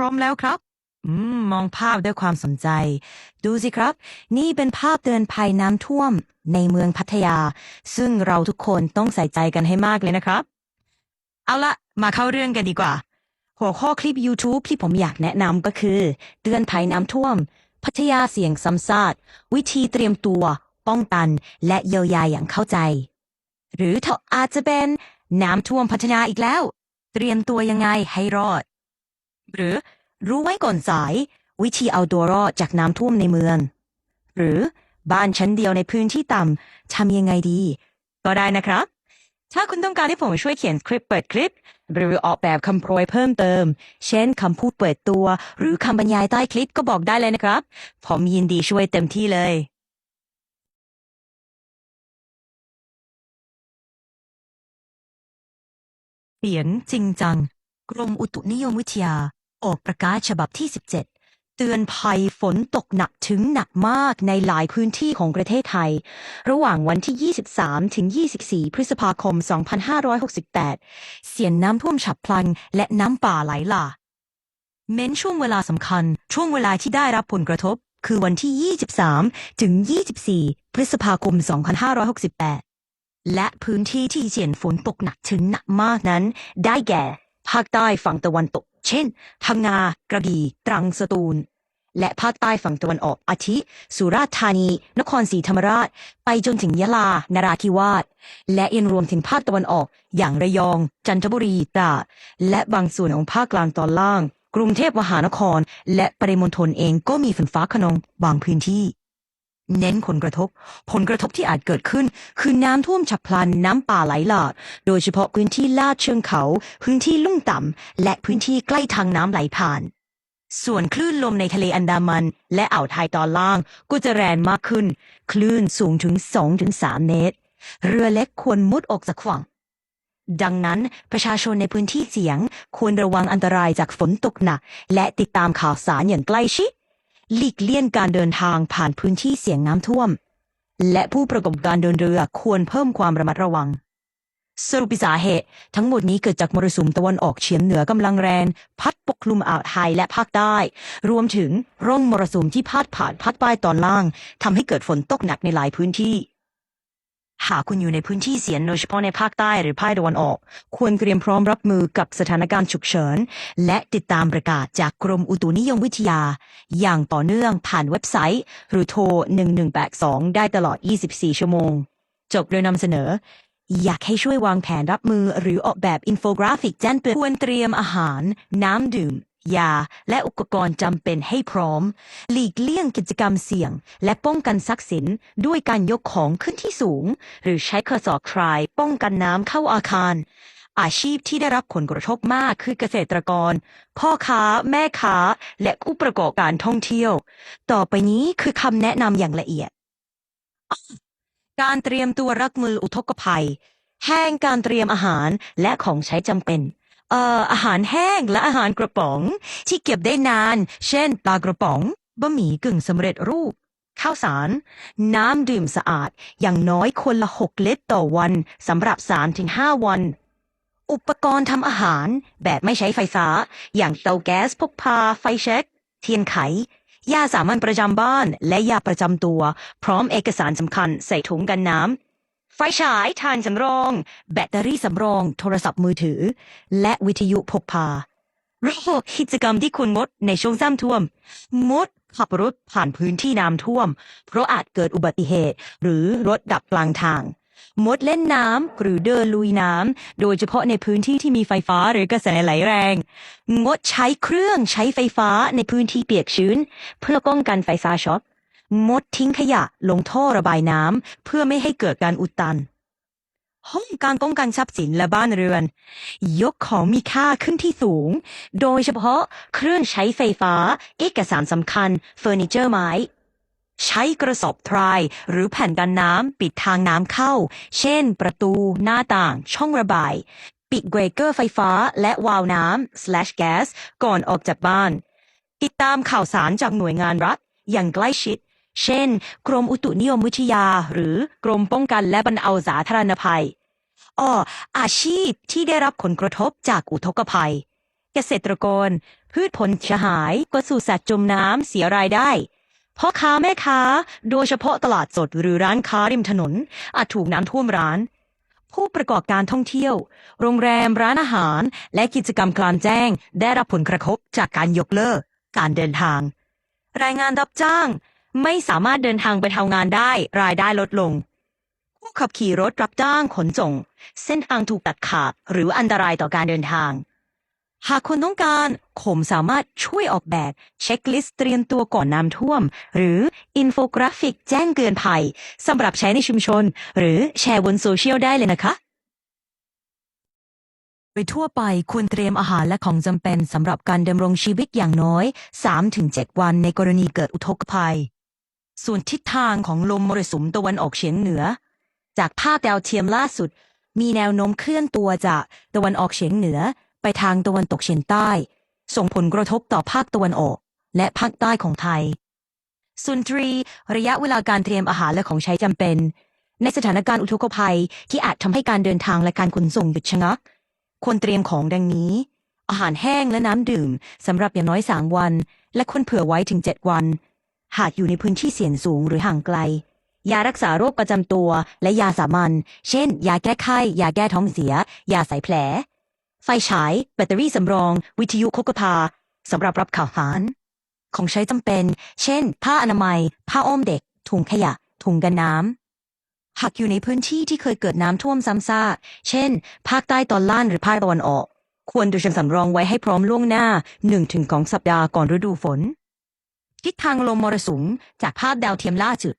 ร้อมแล้วครับ อืม มองภาพด้วยความสนใจ ดูสิครับ นี่เป็นภาพเตือนภัยน้ำท่วมในเมืองพัทยา ซึ่งเราทุกคนต้องใส่ใจกันให้มากเลยนะครับ เอาละมาเข้าเรื่องกันดีกว่า หัวข้อคลิป YouTube ที่ผมอยากแนะนำก็คือ เตือนภัยน้ำท่วม พัทยาเสี่ยงซ้ำซากวิธีเตรียมตัว ป้องกัน และเยียวยาอย่างเข้าใจ หรือถ้าอาจจะเป็นน้ำท่วมพัทยาอีกแล้ว เตรียมตัวยังไงให้รอด หรือรู้ไว้ก่อนสาย วิธีเอาตัวรอดจากน้ำท่วมในเมือง หรือบ้านชั้นเดียวในพื้นที่ต่ำทำยังไงดี ก็ได้นะครับ ถ้าคุณต้องการให้ผมช่วยเขียนคลิปเปิดคลิป หรือออกแบบคำโปรยเพิ่มเติม เช่นคำพูดเปิดตัว หรือคำบรรยายใต้คลิปก็บอกได้เลยนะครับ ผมยินดีช่วยเต็มที่เลยเขียนจริงจัง กรมอุตุนิยมวิทยา ออกประกาศฉบับที่ 17 เตือนภัยฝนตกหนักถึงหนักมากในหลายพื้นที่ของประเทศไทย ระหว่างวันที่ 23 ถึง 24 พฤษภาคม 2568 เสียนน้ำท่วมฉับพลัน และน้ำป่าไหลหลากเม้นช่วงเวลาสำคัญ ช่วงเวลาที่ได้รับผลกระทบ คือวันที่ 23 ถึง 24 พฤษภาคม 2568 และพื้นที่ที่เสี่ยงฝนตกหนักถึงหนักมากนั้น ได้แก่ ภาคใต้ฝั่งตะวันตก เช่น พังงา กระบี่ ตรัง สตูล และภาคใต้ฝั่งตะวันออก อาทิ สุราษฎร์ธานี นครศรีธรรมราช ไปจนถึงยะลา นราธิวาส และยังรวมถึงภาคตะวันออก อย่างระยอง จันทบุรี ตราด และบางส่วนของภาคกลางตอนล่าง กรุงเทพมหานคร และปริมณฑลเองก็มีฝนฟ้าขนองบางพื้นที่ เน้นผลกระทบ ผลกระทบที่อาจเกิดขึ้น คือน้ำท่วมฉับพลันน้ำป่าไหลหลากโดยเฉพาะพื้นที่ลาดเชิงเขา พื้นที่ลุ่มต่ำและพื้นที่ใกล้ทางน้ำไหลผ่าน ส่วนคลื่นลมในทะเลอันดามัน และอ่าวไทยตอนล่างก็จะแรงมากขึ้น คลื่นสูงถึง 2-3 เมตร เรือเล็กควรมุดออกจากฝั่งดังนั้นประชาชนในพื้นที่เสี่ยง ควรระวังอันตรายจากฝนตกหนัก และติดตามข่าวสารอย่างใกล้ชิด หลีกเลี่ยงการเดินทางผ่านพื้นที่เสี่ยงน้ำท่วม และผู้ประกอบการเดินเรือควรเพิ่มความระมัดระวัง สรุปสาเหตุ ทั้งหมดนี้เกิดจากมรสุมตะวันออกเฉียงเหนือกำลังแรง พัดปกคลุมอ่าวไทยและภาคใต้ รวมถึงร่องมรสุมที่พาดผ่านภาคใต้ตอนล่างทำให้เกิดฝนตกหนักในหลายพื้นที่ หากคุณอยู่ในพื้นที่เสี่ยงโดยเฉพาะในภาคใต้หรือภาคตะวันออก ควรเตรียมพร้อมรับมือกับสถานการณ์ฉุกเฉิน และติดตามประกาศจากกรมอุตุนิยมวิทยา อย่างต่อเนื่องผ่านเว็บไซต์ หรือโทร 1182 ได้ตลอด 24 ชั่วโมง จบโดยนำเสนอ อยากให้ช่วยวางแผนรับมือ หรือออกแบบอินโฟกราฟิกแจ้งเตือนควรเตรียมอาหาร น้ำดื่ม ยา และอุปกรณ์จำเป็นให้พร้อม หลีกเลี่ยงกิจกรรมเสี่ยง และป้องกันทรัพย์สินด้วยการยกของขึ้นที่สูง หรือใช้กระสอบทราย ป้องกันน้ำเข้าอาคาร อาชีพที่ได้รับผลกระทบมากคือเกษตรกร พ่อค้า แม่ค้า และผู้ประกอบการท่องเที่ยว ต่อไปนี้คือคำแนะนำอย่างละเอียด การเตรียมตัวรับมืออุทกภัยแห้งการเตรียมอาหารและของใช้จำเป็น เอ่ออาหารแห้งและอาหารกระป๋อง ที่เก็บได้นาน เช่นปลากระป๋องบะหมี่กึ่งสำเร็จรูป ข้าวสาร น้ำดื่มสะอาด อย่างน้อยคนละ 6 ลิตรต่อวันสำหรับ 3-5 วัน อุปกรณ์ทำอาหารแบบไม่ใช้ไฟฟ้า อย่างเตาแก๊สพกพาไฟแช็กเทียนไขยาสามัญประจำบ้านและยาประจำตัว พร้อมเอกสารสำคัญใส่ถุงกันน้ำ ไฟฉายถ่านสำรอง แบตเตอรี่สำรอง โทรศัพท์มือถือ และวิทยุพกพาระบบกิจกรรมที่คุณงดในช่วงน้ำท่วมงดขับรถผ่านพื้นที่น้ำท่วม เพราะอาจเกิดอุบัติเหตุ หรือรถดับกลางทางงดเล่นน้ำหรือเดินลุยน้ำ โดยเฉพาะในพื้นที่ที่มีไฟฟ้าหรือกระแสไหลแรง งดใช้เครื่องใช้ไฟฟ้าในพื้นที่เปียกชื้น เพื่อป้องกันไฟฟ้าช็อต งดทิ้งขยะลงท่อระบายน้ำเพื่อไม่ให้เกิดการอุดตัน ห้องการป้องกันทรัพย์สินและบ้านเรือน ยกของมีค่าขึ้นที่สูง โดยเฉพาะเครื่องใช้ไฟฟ้า เอกสารสำคัญ เฟอร์นิเจอร์ไม้ใช้กระสอบทราย หรือแผ่นกันน้ำปิดทางน้ำเข้า เช่น ประตู หน้าต่าง ช่องระบาย ปิดเบรกเกอร์ไฟฟ้า และวาล์วน้ำ slash gas ก่อนออกจากบ้าน ติดตามข่าวสารจากหน่วยงานรัฐ อย่างใกล้ชิด เช่น กรมอุตุนิยมวิทยา หรือกรมป้องกันและบรรเทาสาธารณภัยอ้ออาชีพที่ได้รับผลกระทบจากอุทกภัย เกษตรกร พืชผลเสียหายก็สู่สัตว์จมน้ำเสียรายได้พ่อค้าแม่ค้า โดยเฉพาะตลาดสดหรือร้านค้าริมถนน อาจถูกน้ำท่วมร้าน ผู้ประกอบการท่องเที่ยว โรงแรมร้านอาหาร และกิจกรรมกลางแจ้ง ได้รับผลกระทบจากการยกเลิก การเดินทาง รายงานรับจ้าง ไม่สามารถเดินทางไปทำงานได้ รายได้ลดลง ผู้ขับขี่รถรับจ้างขนส่ง เส้นทางถูกตัดขาดหรืออันตรายต่อการเดินทาง หากคุณต้องการผมสามารถช่วยออกแบบเช็คลิสต์เตรียมตัวก่อนน้ำท่วม หรืออินโฟกราฟิกแจ้งเตือนภัยสำหรับใช้ในชุมชน หรือแชร์บนโซเชียลได้เลยนะคะโดยทั่วไปควรเตรียมอาหารและของจำเป็นสำหรับการดำรงชีวิตอย่างน้อย 3-7 วันในกรณีเกิดอุทกภัย ส่วนทิศทางของลมมรสุมตะวันออกเฉียงเหนือ จากภาพดาวเทียมล่าสุด มีแนวโน้มเคลื่อนตัวจากตะวันออกเฉียงเหนือ ไปทางตะวันตกเฉียงใต้ ส่งผลกระทบต่อภาคตะวันออก และภาคใต้ของไทยส่วนตรี ระยะเวลาการเตรียมอาหารและของใช้จำเป็น ในสถานการณ์อุทกภัยที่อาจทำให้การเดินทางและการขนส่งหยุดชะงัก ควรเตรียมของดังนี้ อาหารแห้งและน้ำดื่มสำหรับอย่างน้อย3วัน และควรเผื่อไว้ถึง7วัน หากอยู่ในพื้นที่เสี่ยงสูงหรือห่างไกล ยารักษาโรคประจำตัว และยาสามัญ เช่น ยาแก้ไข้ ยาแก้ท้องเสีย ยาใส่แผล ไฟฉาย แบตเตอรี่สำรอง วิทยุโคกพาสำหรับรับข่าวสาร ของใช้จำเป็น เช่น ผ้าอนามัย ผ้าอ้อมเด็ก ถุงขยะ ถุงกันน้ำหากอยู่ในพื้นที่ที่เคยเกิดน้ำท่วมซ้ำซากเช่น ภาคใต้ตอนล่างหรือภาคตะวันออก ควรเตรียมสำรองไว้ให้พร้อมล่วงหน้า1ถึง2สัปดาห์ก่อนฤดูฝน ทิศทางลมมรสุมจากภาพดาวเทียมล่าสุด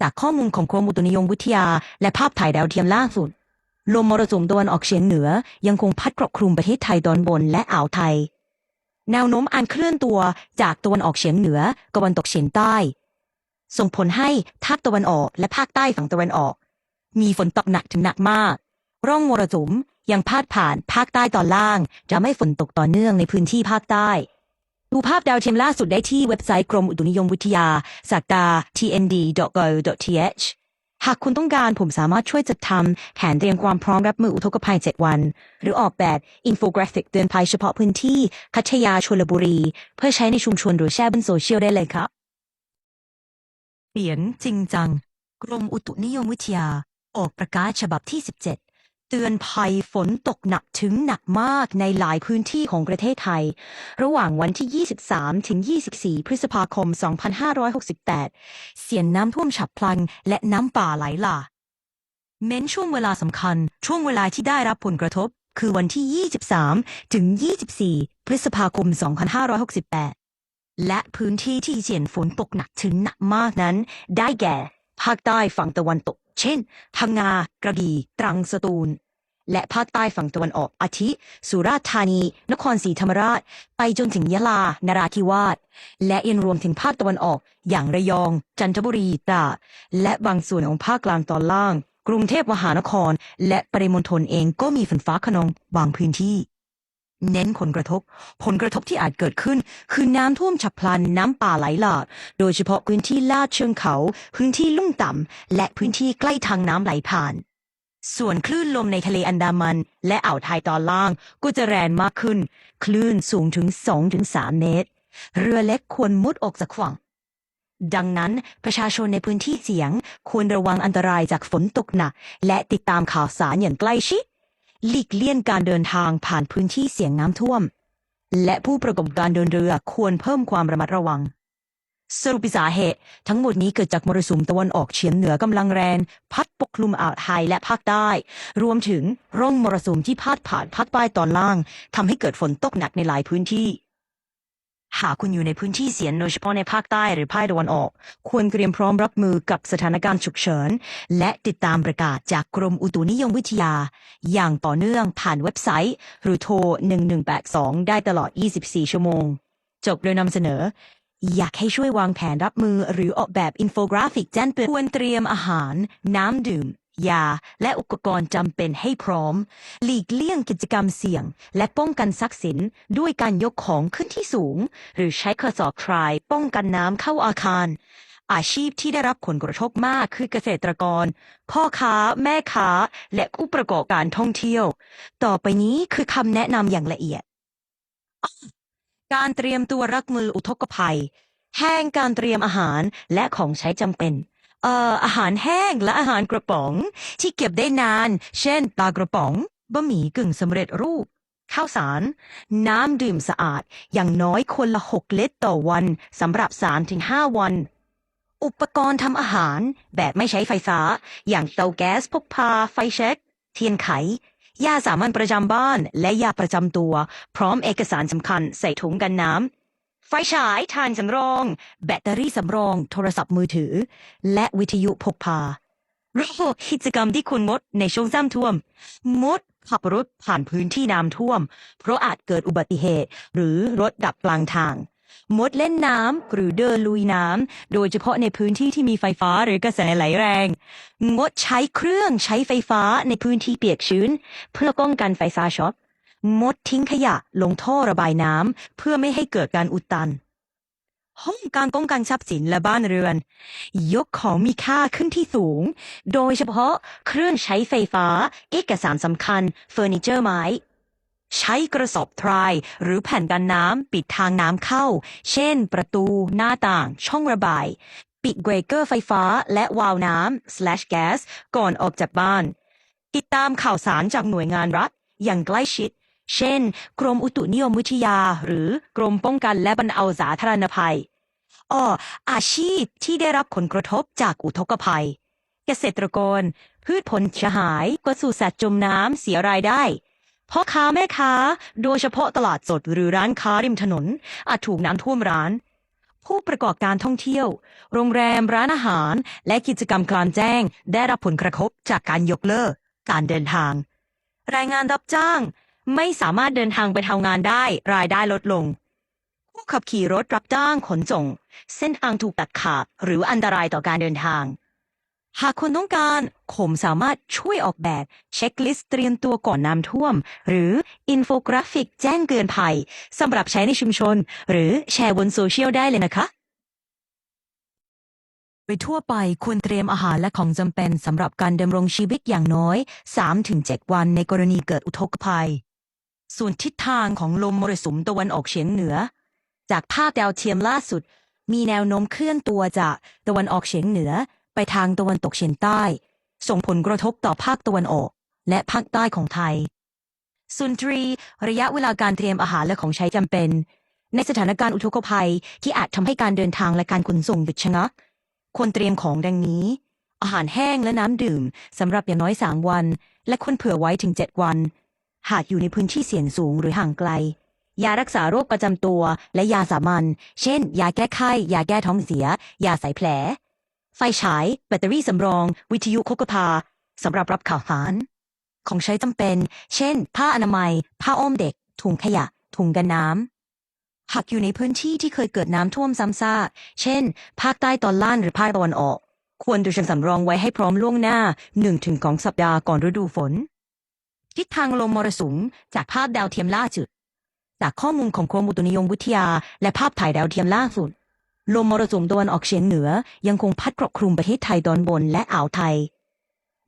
จากข้อมูลของกรมอุตุนิยมวิทยา และภาพถ่ายดาวเทียมล่าสุด ลมมรสุมตะวันออกเฉียงเหนือ ยังคงพัดปกคลุมประเทศไทยตอนบนและอ่าวไทย แนวโน้มอันเคลื่อนตัวจากตะวันออกเฉียงเหนือตะวันตกเฉียงใต้ ส่งผลให้ภาคตะวันออกและภาคใต้ฝั่งตะวันออก มีฝนตกหนักถึงหนักมาก ร่องมรสุมยังพาดผ่านภาคใต้ตอนล่าง จะไม่ฝนตกต่อเนื่องในพื้นที่ภาคใต้ ดูภาพดาวเทียมล่าสุดได้ที่เว็บไซต์กรมอุตุนิยมวิทยาสักดา tnd.go.th หากคุณต้องการผมสามารถช่วยจัดทำแผนเตรียมความพร้อมรับมืออุทกภัย 7 วัน หรือออกแบบอินโฟกราฟิกเตือนภัยเฉพาะพื้นที่คัชยาชลบุรี เพื่อใช้ในชุมชนหรือแชร์บนโซเชียลได้เลยครับเขียนจริงจัง กรมอุตุนิยมวิทยา ออกประกาศฉบับที่ 17 เตือนภัยฝนตกหนักถึงหนักมากในหลายพื้นที่ของประเทศไทย ระหว่างวันที่ 23 ถึง 24 พฤษภาคม 2568 เสียนน้ำท่วมฉับพลันและน้ำป่าไหลหลากเม้นช่วงเวลาสำคัญ ช่วงเวลาที่ได้รับผลกระทบ คือวันที่ 23 ถึง 24 พฤษภาคม 2568 และพื้นที่ที่เสี่ยงฝนตกหนักถึงหนักมากนั้น ได้แก่ ภาคใต้ฝั่งตะวันตก เช่น พังงา กระบี่ ตรัง สตูล และภาคใต้ฝั่งตะวันออกอาทิ สุราษฎร์ธานี นครศรีธรรมราช ไปจนถึงยะลา นราธิวาส และยังรวมถึงภาคตะวันออก อย่างระยอง จันทบุรี ตราด และบางส่วนของภาคกลางตอนล่าง กรุงเทพมหานคร และปริมณฑลเองก็มีฝนฟ้าขนองบางพื้นที่ เน้นผลกระทบ ผลกระทบที่อาจเกิดขึ้น คือน้ำท่วมฉับพลันน้ำป่าไหลหลาก โดยเฉพาะพื้นที่ลาดเชิงเขา พื้นที่ลุ่มต่ำ และพื้นที่ใกล้ทางน้ำไหลผ่าน ส่วนคลื่นลมในทะเลอันดามัน และอ่าวไทยตอนล่างก็จะแรงมากขึ้น คลื่นสูงถึง 2-3 เมตร เรือเล็กควรมุดออกจากฝั่งดังนั้นประชาชนในพื้นที่เสี่ยง ควรระวังอันตรายจากฝนตกหนัก และติดตามข่าวสารอย่างใกล้ชิด หลีกเลี่ยงการเดินทางผ่านพื้นที่เสี่ยงน้ำท่วม และผู้ประกอบการเดินเรือควรเพิ่มความระมัดระวัง สรุปสาเหตุ ทั้งหมดนี้เกิดจากมรสุมตะวันออกเฉียงเหนือกำลังแรง พัดปกคลุมอ่าวไทยและภาคใต้ รวมถึงร่องมรสุมที่พาดผ่านภาคใต้ตอนล่างทำให้เกิดฝนตกหนักในหลายพื้นที่ หากคุณอยู่ในพื้นที่เสี่ยงโดยเฉพาะในภาคใต้หรือภาคตะวันออก ควรเตรียมพร้อมรับมือกับสถานการณ์ฉุกเฉิน และติดตามประกาศจากกรมอุตุนิยมวิทยา อย่างต่อเนื่องผ่านเว็บไซต์ หรือโทร 1182 ได้ตลอด 24 ชั่วโมง จบโดยนำเสนอ อยากให้ช่วยวางแผนรับมือหรือออกแบบอินโฟกราฟิกแจ้งเตือนควรเตรียมอาหาร น้ำดื่ม ยา และอุปกรณ์จำเป็นให้พร้อม หลีกเลี่ยงกิจกรรมเสี่ยง และป้องกันทรัพย์สิน ด้วยการยกของขึ้นที่สูง หรือใช้กระสอบทราย ป้องกันน้ำเข้าอาคาร อาชีพที่ได้รับผลกระทบมากคือเกษตรกร พ่อค้า แม่ค้า และผู้ประกอบการท่องเที่ยว ต่อไปนี้คือคำแนะนำอย่างละเอียด การเตรียมตัวรับมืออุทกภัยแห้งการเตรียมอาหารและของใช้จำเป็น เอ่ออาหารแห้งและอาหารกระป๋อง ที่เก็บได้นาน เช่นปลากระป๋องบะหมี่กึ่งสำเร็จรูป ข้าวสาร น้ำดื่มสะอาด อย่างน้อยคนละ 6 ลิตรต่อวันสำหรับ 3-5 วัน อุปกรณ์ทำอาหารแบบไม่ใช้ไฟฟ้า อย่างเตาแก๊สพกพาไฟแช็กเทียนไขยาสามัญประจำบ้านและยาประจำตัว พร้อมเอกสารสำคัญใส่ถุงกันน้ำ ไฟฉายถ่านสำรอง แบตเตอรี่สำรอง โทรศัพท์มือถือ และวิทยุพกพาโรคกิจกรรมที่คุณงดในช่วงน้ำท่วมงดขับรถผ่านพื้นที่น้ำท่วม เพราะอาจเกิดอุบัติเหตุ หรือรถดับกลางทางงดเล่นน้ำหรือเดินลุยน้ำ โดยเฉพาะในพื้นที่ที่มีไฟฟ้าหรือกระแสไหลแรง งดใช้เครื่องใช้ไฟฟ้าในพื้นที่เปียกชื้น เพื่อป้องกันไฟฟ้าช็อต งดทิ้งขยะลงท่อระบายน้ำเพื่อไม่ให้เกิดการอุดตัน ห้องการป้องกันทรัพย์สินและบ้านเรือน ยกของมีค่าขึ้นที่สูง โดยเฉพาะเครื่องใช้ไฟฟ้า เอกสารสำคัญ เฟอร์นิเจอร์ไม้ใช้กระสอบทราย หรือแผ่นกันน้ำปิดทางน้ำเข้า เช่น ประตู หน้าต่าง ช่องระบาย ปิดเบรกเกอร์ไฟฟ้า และวาล์วน้ำ slash gas ก่อนออกจากบ้าน ติดตามข่าวสารจากหน่วยงานรัฐ อย่างใกล้ชิด เช่น กรมอุตุนิยมวิทยา หรือกรมป้องกันและบรรเทาสาธารณภัยอ้ออาชีพที่ได้รับผลกระทบจากอุทกภัย เกษตรกร พืชผลเสียหายก็สู่สัตว์จมน้ำเสียรายได้พ่อค้าแม่ค้า โดยเฉพาะตลาดสดหรือร้านค้าริมถนน อาจถูกน้ำท่วมร้าน ผู้ประกอบการท่องเที่ยว โรงแรมร้านอาหาร และกิจกรรมกลางแจ้ง ได้รับผลกระทบจากการยกเลิก การเดินทางแรงงานรับจ้าง ไม่สามารถเดินทางไปทำงานได้ รายได้ลดลง ผู้ขับขี่รถรับจ้างขนส่ง เส้นทางถูกตัดขาดหรืออันตรายต่อการเดินทาง หากคุณต้องการผมสามารถช่วยออกแบบเช็คลิสต์เตรียมตัวก่อนน้ำท่วม หรืออินโฟกราฟิกแจ้งเตือนภัยสำหรับใช้ในชุมชน หรือแชร์บนโซเชียลได้เลยนะคะโดยทั่วไปควรเตรียมอาหารและของจำเป็นสำหรับการดำรงชีวิตอย่างน้อย 3-7 วันในกรณีเกิดอุทกภัย ส่วนทิศทางของลมมรสุมตะวันออกเฉียงเหนือ จากภาพดาวเทียมล่าสุด มีแนวโน้มเคลื่อนตัวจากตะวันออกเฉียงเหนือ ไปทางตะวันตกเฉียงใต้ ส่งผลกระทบต่อภาคตะวันออก และภาคใต้ของไทยส่วนตรี ระยะเวลาการเตรียมอาหารและของใช้จำเป็น ในสถานการณ์อุทกภัยที่อาจทำให้การเดินทางและการขนส่งหยุดชะงักควรเตรียมของดังนี้ อาหารแห้งและน้ำดื่มสำหรับอย่างน้อย3วัน และควรเผื่อไว้ถึง7วัน หากอยู่ในพื้นที่เสี่ยงสูงหรือห่างไกล ยารักษาโรคประจำตัว และยาสามัญ เช่น ยาแก้ไข้ ยาแก้ท้องเสีย ยาใส่แผล ไฟฉาย แบตเตอรี่สำรอง วิทยุโคกพาสำหรับรับข่าวสาร ของใช้จำเป็น เช่น ผ้าอนามัย ผ้าอ้อมเด็ก ถุงขยะ ถุงกันน้ำ หากอยู่ในพื้นที่ที่เคยเกิดน้ำท่วมซ้ำซากเช่น ภาคใต้ตอนล่างหรือภาคตะวันออก ควรเตรียมสำรองไว้ให้พร้อมล่วงหน้า1ถึง2สัปดาห์ก่อนฤดูฝน ทิศทางลมมรสุมจากภาพดาวเทียมล่าสุด จากข้อมูลของกรมอุตุนิยมวิทยา และภาพถ่ายดาวเทียมล่าสุด ลมมรสุมตะวันออกเฉียงเหนือยังคงพัดปกคลุมประเทศไทยตอนบนและอ่าวไทย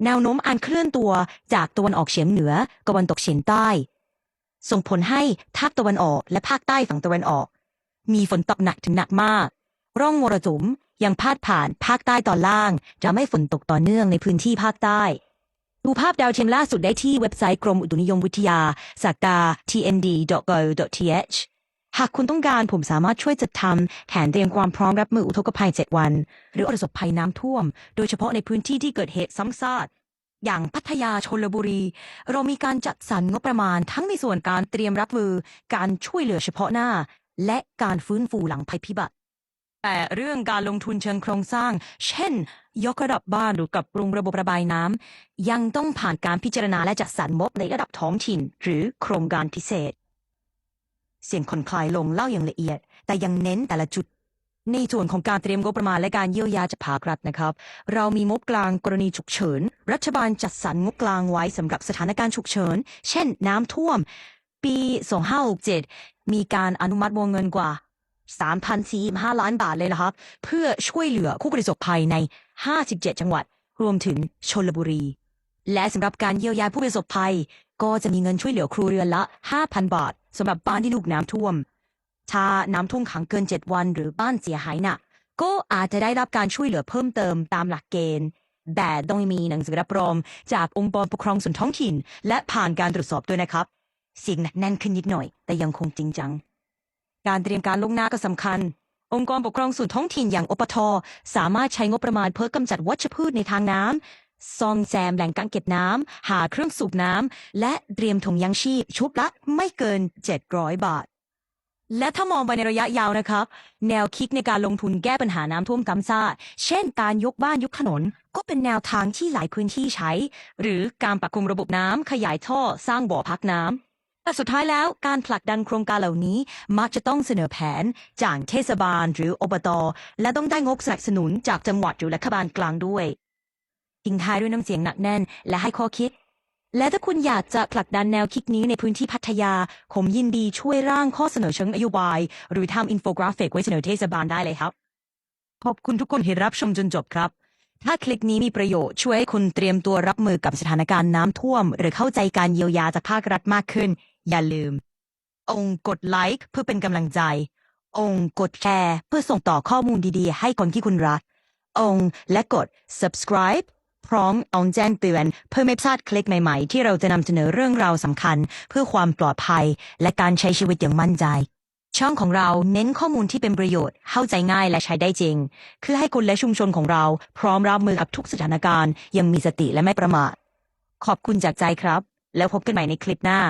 แนวโน้มอันเคลื่อนตัวจากตะวันออกเฉียงเหนือตะวันตกเฉียงใต้ ส่งผลให้ภาคตะวันออกและภาคใต้ฝั่งตะวันออก มีฝนตกหนักถึงหนักมาก ร่องมรสุมยังพาดผ่านภาคใต้ตอนล่าง จะไม่ฝนตกต่อเนื่องในพื้นที่ภาคใต้ ดูภาพดาวเทียมล่าสุดได้ที่เว็บไซต์กรมอุตุนิยมวิทยาสากา tnd.go.th หากคุณต้องการผมสามารถช่วยจัดทำแผนเตรียมความพร้อมรับมืออุทกภัย 7 วัน หรือประสบภัยน้ำท่วม โดยเฉพาะในพื้นที่ที่เกิดเหตุซ้ำซากอย่างพัทยาชลบุรี เรามีการจัดสรรงบประมาณทั้งในส่วนการเตรียมรับมือ การช่วยเหลือเฉพาะหน้า และการฟื้นฟูหลังภัยพิบัติ แต่เรื่องการลงทุนเชิงโครงสร้าง เช่น ยกระดับบ้านหรือกับปรุงระบบระบายน้ำยังต้องผ่านการพิจารณาและจัดสรรงบในระดับท้องถิ่น หรือโครงการพิเศษ เสียงคนคลายลงเล่าอย่างละเอียด แต่ยังเน้นแต่ละจุด ในส่วนของการเตรียมงบประมาณและการเยียวยาจากภาครัฐนะครับ เรามีงบกลางกรณีฉุกเฉิน รัฐบาลจัดสรรงบกลางไว้สำหรับสถานการณ์ฉุกเฉิน เช่น น้ำท่วม ปี 2567 มีการอนุมัติวงเงินกว่า 3,405ล้านบาทเลยนะครับ เพื่อช่วยเหลือผู้ประสบภัยใน 57 จังหวัด รวมถึงชลบุรี และสำหรับการเยียวยาผู้ประสบภัย ก็จะมีเงินช่วยเหลือครัวเรือนละ 5,000 บาทสำหรับบ้านที่ลูกน้ำท่วม ถ้าน้ำท่วมขังเกิน 7 วันหรือบ้านเสียหายหนักก็อาจจะได้รับการช่วยเหลือเพิ่มเติมตามหลักเกณฑ์ แต่ต้องมีหนังสือรับรองจากองค์กรปกครองส่วนท้องถิ่น และผ่านการตรวจสอบด้วยนะครับ เสียงหนักแน่นขึ้นนิดหน่อย แต่ยังคงจริงจัง การเตรียมการล่วงหน้าก็สำคัญ องค์กรปกครองส่วนท้องถิ่นอย่างอปท สามารถใช้งบประมาณเพื่อกำจัดวัชพืชในทางน้ำซ่อมแซมแหล่งกักเก็บน้ำหาเครื่องสูบน้ำและเตรียมถุงยางชีพ ชุดละไม่เกิน 700 บาทและถ้ามองไปในระยะยาวนะครับ แนวคิดในการลงทุนแก้ปัญหาน้ำท่วมกำซาเช่น การยกบ้านยกถนน ก็เป็นแนวทางที่หลายพื้นที่ใช้ หรือการปรับปรุงระบบน้ำขยายท่อสร้างบ่อพักน้ำ แต่สุดท้ายแล้วการผลักดันโครงการเหล่านี้มักจะต้องเสนอแผนจากเทศบาลหรืออบต และต้องได้งบสนับสนุนจากจังหวัดหรือรัฐบาลกลางด้วยทิ้งท้ายด้วยน้ำเสียงหนักแน่น และให้ข้อคิด และถ้าคุณอยากจะผลักดันแนวคิดนี้ในพื้นที่พัทยา ผมยินดีช่วยร่างข้อเสนอเชิงนโยบาย หรือทำอินโฟกราฟิกไว้เสนอเทศบาลได้เลยครับ ขอบคุณทุกคนที่รับชมจนจบครับถ้าคลิปนี้มีประโยชน์ช่วยให้คุณเตรียมตัวรับมือกับสถานการณ์น้ำท่วม หรือเข้าใจการเยียวยาจากภาครัฐมากขึ้น อย่าลืม องค์กดไลค์เพื่อเป็นกำลังใจ องค์กดแชร์เพื่อส่งต่อข้อมูลดีๆ ให้คนที่คุณรัก องค์และกด subscribe พร้อมเอาแจ้งเตือนเพื่อไม่พลาดคลิปใหม่ๆ ที่เราจะนำเสนอเรื่องราวสำคัญ เพื่อความปลอดภัย และการใช้ชีวิตอย่างมั่นใจ ช่องของเราเน้นข้อมูลที่เป็นประโยชน์ เข้าใจง่ายและใช้ได้จริงเพื่อให้คุณและชุมชนของเราพร้อมรับมือกับทุกสถานการณ์ยังมีสติและไม่ประมาท ขอบคุณจากใจครับ แล้วพบกันใหม่ในคลิปหน้า